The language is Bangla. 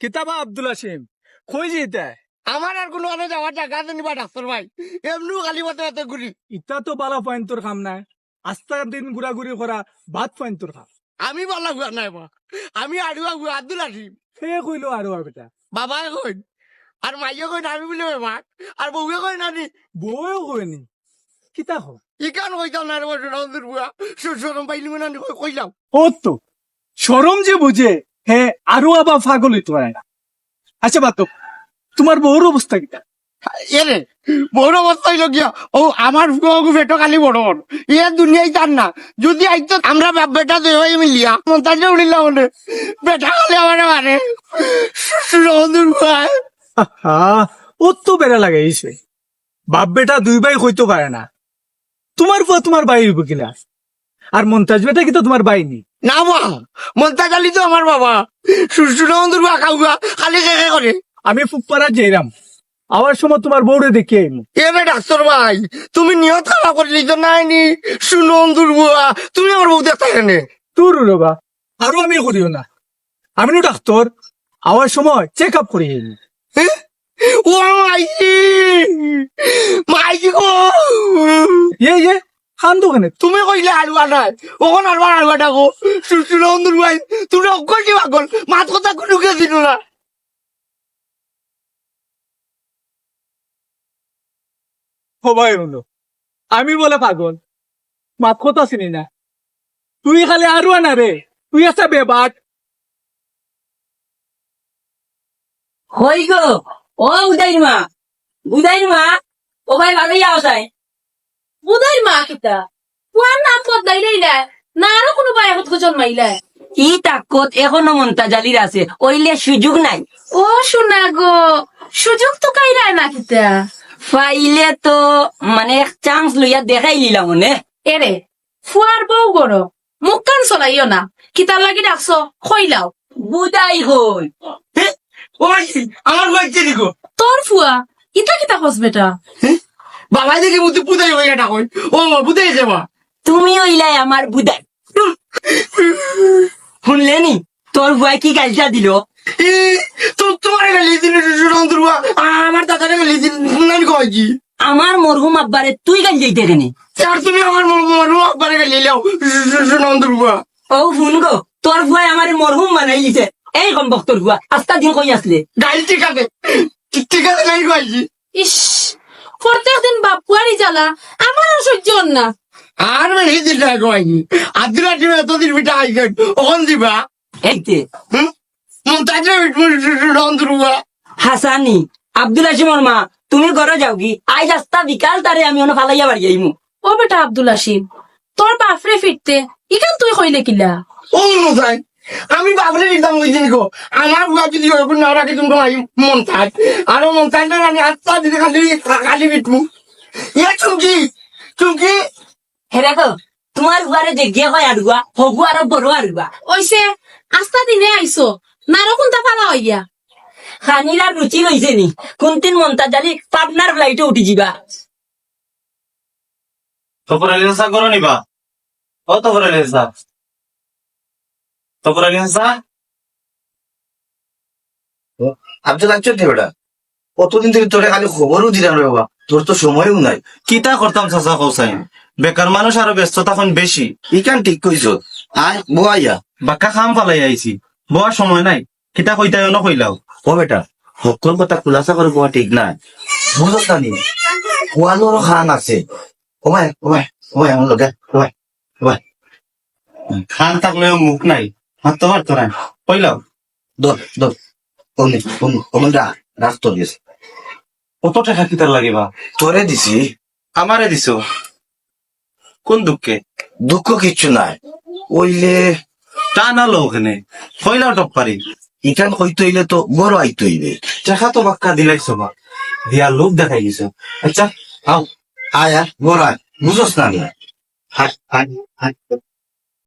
কিতাবা আব্দুল হাসিম কই যেতে? আমার আর কোনো অনেক যাওয়ার জায়গা আছে নিবা ডাক্তার ভাই? এমনিও খালি মতো এত ঘুরি। ইটা তো বালা ফাইন তোর কাম নাই আস্তা দিন ঘুরাঘুরি করা ভাত ফাইন তোর খাম। আমি বলা গুয়া নাই বা। আমি আড়ুয়া গুয়া আব্দুল আসিম সে কইলো আর আর বেটা। বাবা কইন আর মাইয়ে কইন আমি বলে বেমার আর বউয়ে কইন আনি। বউও কইনি কিতা হো ইকান কইতাম না রে বসে রন্ধুর বুয়া সরম পাইলি মনে আনি কইলাম। ও তো সরম যে বুঝে হে আরও আবার পাগল হইতে পারে না। আচ্ছা তোমার বউর অবস্থা কিটা এরে বড় অবস্থা হইল গিয়া ও আমার বেটো খালি বড় এ দুনিয়ায় জান না। যদি আইতো আমরা বাপ বেটা দুই হয়ে মিলিয়া মন্তাজে উড়িলাম বলে বেটা খালি আমার মারে। ও তো বেড়া লাগাইছে বাপ বেটা দুই ভাই হইতে পারে না। তোমার পর তোমার ভাই হইব কিনা? আর মন্তাজ বেটা কি তো তোমার ভাই নি না বা মন্তাজ আলি তো আমার বাবা। রন্ধুর বুয়া খাউগা খালি খেয়ে করে। আমি ফুপারা যেরাম আবার সময় তোমার বউরে দেখি এবে ডাক্তার ভাই তুমি নিয়ত খারাপ করে লিখ নাই নি সুনন্দুর বুয়া তুমি আমার বউ দেখতে কেনে তোর রবা আরও আমি করিও না। আমি নো ডাক্তার আওয়ার সময় চেক আপ করি ও মাইজি মাইজি গো। এই যে খান দোকানে তুমি কইলে আলুয়া নাই। ওখন আলুয়া ডাকো সুনন্দুর ভাই তুমি অকল কি পাগল মাত কথা কোনো কে দিল না? সবাই হলো আমি বলে পাগল। মাত কথা চিনি না। তুই খালি আরও আনা রে তুই আছে বেবাট হই গো ও উদাইর মা। উদাইর মা। ও ভাই ভালোই আওসায় বুধাই মা কিতা পুয়ার নাম বদলাই লাইলা না? আরও কোনো এখন জন্মাইলা? ই তাকত এখনও মন্তা জালির আছে ওইলে সুযোগ নাই। ও শোনা গো। সুযোগ তো কাইরা না কিতা পাইলে তো মানে চান্স লইয়া দেখাই লিলাম মনে। এরে ফুয়ার বউ গরো মুখ কান চলাইও না। কিতার লাগি ডাকছ খইলাও বুদাই হই আমার তোর ফুয়া ইতা কিতা হস বেটা? বাবাই দেখি মুতি পুতাই হয়ে ডাকো ও পুতাই যাবা তুমি ওইলাই আমার বুদাই শুনলে নি তোর ভয় কি গালটা দিল? তো তোমার গালি আমার দাদার গালি দিন নানি কয় কি? আমার মরহুম আব্বারে তুই গাল যাইতে কেনে? আর তুমি আমার মরু একবারে গালি লাও সুনন্দুর বুয়া ও শুন গো তোর ভয় আমার মরহুম বানাই দিছে। এই কম বক্তর ভুয়া আস্তা দিন কই আসলে গাইল ঠিক আছে ঠিক আছে কয়েছি ইস। প্রত্যেক দিন বাপ পুয়ারি জ্বালা আমার সহ্য না। আর এই দিন এতদিন পিঠা আইছেন ওখান দিবা? এইতে হাসানি আব্দুল হাসিমর মা তুমি ঘরে যাও কি? আজ আস্তা বিকাল তারে আমি অন্য ফালাইয়া বাড়ি যাইমু ও বেটা আব্দুল আসিম তোর বাপরে ফিরতে ইখান তুই কইলে কিলা? ও মমতাজ আমি বাবরে দিতাম ওই দিন গো আমার বুয়া যদি ওরকম না রাখি তুমি তোমার মমতাজ আর মমতাজ না আমি আস্তা দিতে খালি খালি বিটমু ইয়া চুমকি চুমকি। হেরে গো তোমার ঘরে যে গিয়ে হয় আরুয়া হগু আর বড় আরুয়া ওইসে আস্তা দিনে আইসো নারো কোনটা পালা হইয়া খানির আর রুচি লইছে নি কোনদিন মন্তা জালি পাবনার ফ্লাইটে উঠি যাবা তপর আলী হাসা করো নিবা। ও তপর আলী হাসা আব্দুল আকচর দে বেটা। কতদিন থেকে তোরে খালি খবরও দিলাম রে বাবা। তোর তো সময়ও নাই। কিতা করতাম চাচা কৌসাইন বেকার মানুষ আরও ব্যস্ততা এখন বেশি। ইকান ঠিক কইছ? আয় বো আইয়া। বাক্কা খাম ফালাই আইছি। বড় সময় নাই। কিতা কইতাই ন কইলাও। ও বেটা সকল কথা খুলাসা করে কোয়া ঠিক নাই। বুঝত না? নি খান আছে। ওমাই ওমাই ওমাই আমার লগে ওমাই ওমাই। খান থাকলেও মুখ নাই। মারতে পারতো না কইলাও দর দর অমনি অমনি অমনটা রাস্ত দিয়েছে কত টাকা কিতার লাগিবা? তোরে দিছি, আমারে দিছো। কোন দুঃখে? দুঃখ কিচ্ছু নাই। ওইলে টা না লো ওখানে। কইলাও টপ পারি। ইকান কইতে হইলে তো বড় আইতে হইবে। টাকা তো বাক্কা দিলাইছো বা দিয়া লোক দেখাই গেছো আচ্ছা আও, আয় আর বড় আয়। বুঝস নি হাই হাই হাই